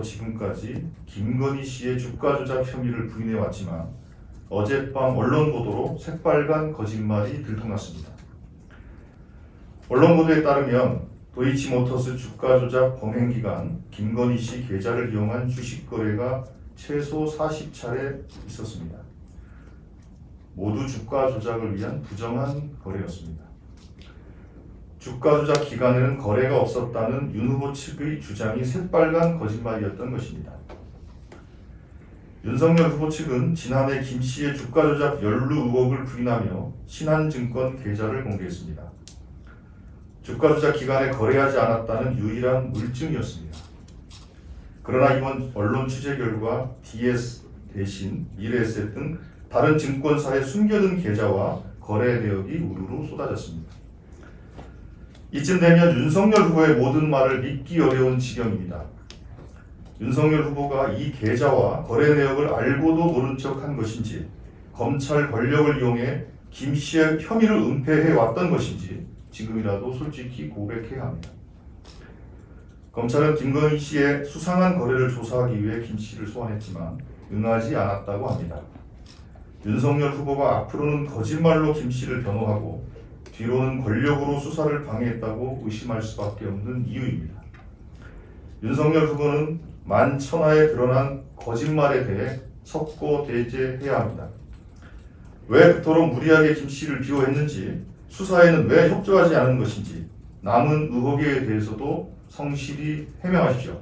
2017년부터 지금까지 김건희 씨의 주가 조작 혐의를 부인해 왔지만 어젯밤 언론 보도로 새빨간 거짓말이 들통났습니다. 언론 보도에 따르면 도이치모터스 주가 조작 범행 기간 김건희 씨 계좌를 이용한 주식 거래가 최소 40차례 있었습니다. 모두 주가 조작을 위한 부정한 거래였습니다. 주가 조작 기간에는 거래가 없었다는 윤 후보 측의 주장이 새빨간 거짓말이었던 것입니다. 윤석열 후보 측은 지난해 김 씨의 주가 조작 연루 의혹을 부인하며 신한증권 계좌를 공개했습니다. 주가 조작 기간에 거래하지 않았다는 유일한 물증이었습니다. 그러나 이번 언론 취재 결과 DS 대신 미래에셋 등 다른 증권사의 숨겨둔 계좌와 거래 내역이 우르르 쏟아졌습니다. 이쯤 되면 윤석열 후보의 모든 말을 믿기 어려운 지경입니다. 윤석열 후보가 이 계좌와 거래 내역을 알고도 모른 척 한 것인지 검찰 권력을 이용해 김 씨의 혐의를 은폐해 왔던 것인지 지금이라도 솔직히 고백해야 합니다. 검찰은 김건희 씨의 수상한 거래를 조사하기 위해 김 씨를 소환했지만 응하지 않았다고 합니다. 윤석열 후보가 앞으로는 거짓말로 김 씨를 변호하고 뒤로는 권력으로 수사를 방해했다고 의심할 수밖에 없는 이유입니다. 윤석열 후보는 만천하에 드러난 거짓말에 대해 석고 대제해야 합니다. 왜 그토록 무리하게 김 씨를 비호했는지 수사에는 왜 협조하지 않은 것인지 남은 의혹에 대해서도 성실히 해명하십시오.